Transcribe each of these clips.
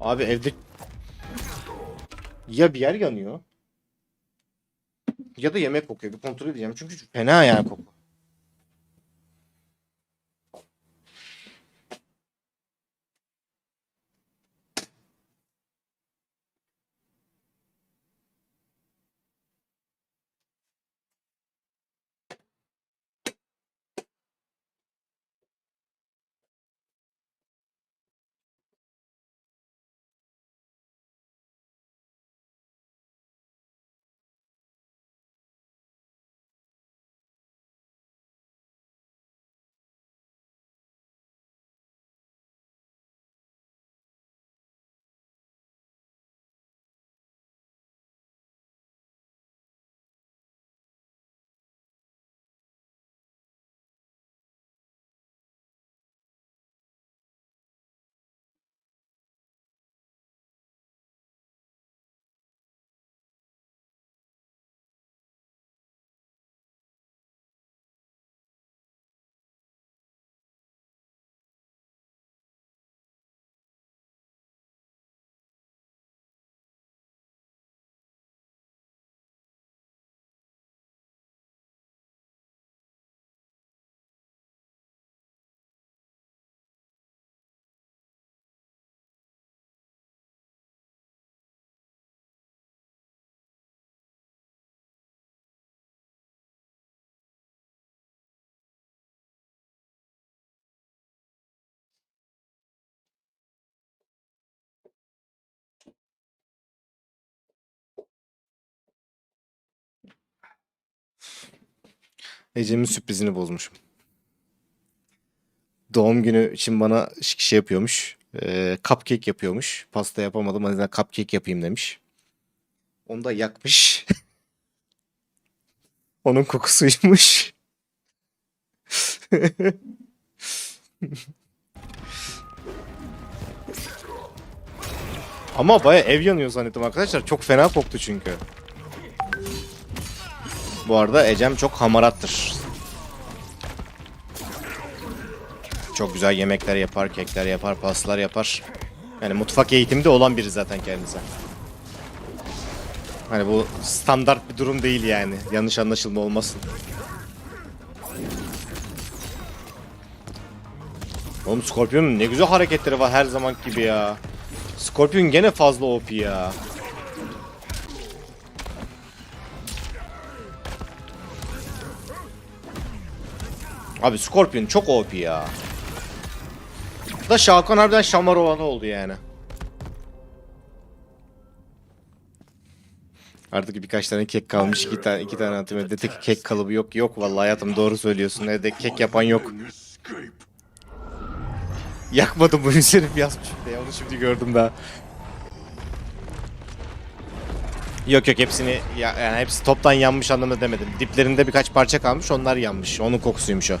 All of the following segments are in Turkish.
Abi evde ya bir yer yanıyor ya da yemek kokuyor. Bir kontrol edeceğim çünkü fena yani koku. Ecem'in sürprizini bozmuşum. Doğum günü için bana şey yapıyormuş. E, cupcake yapıyormuş. Pasta yapamadım. O yüzden cupcake yapayım demiş. Onu da yakmış. Onun kokusuymuş. Ama baya ev yanıyor zannettim arkadaşlar. Çok fena koktu çünkü. Bu arada Ecem çok hamarattır. Çok güzel yemekler yapar, kekler yapar, pastalar yapar. Yani mutfak eğitimde olan biri zaten kendisi. Hani bu standart bir durum değil yani. Yanlış anlaşılma olmasın. Oğlum Scorpion'un ne güzel hareketleri var her zaman gibi ya. Scorpion gene fazla OP ya. Abi Scorpion çok OP ya. Da Şakan harbiden Şamarovan'ı oldu yani. Artık birkaç tane kek kalmış. iki tane, iki tane atayım. Evde tek kek kalıbı yok. Yok vallahi hayatım doğru söylüyorsun. Evde kek yapan yok. Yakmadım bu herif yazmış de. Onu şimdi gördüm daha. Yok yok hepsini ya, yani hepsi toptan yanmış anlamda demedim. Diplerinde birkaç parça kalmış onlar yanmış. Onun kokusuymuş o.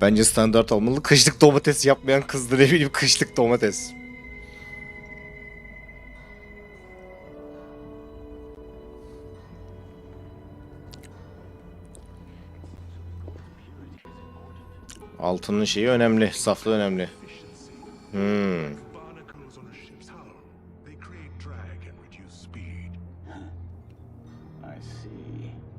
Bence standart olmalı. Kışlık domates yapmayan kızdır ne bileyim kışlık domates. Altının şeyi önemli. Saflığı önemli. Hmm. I see.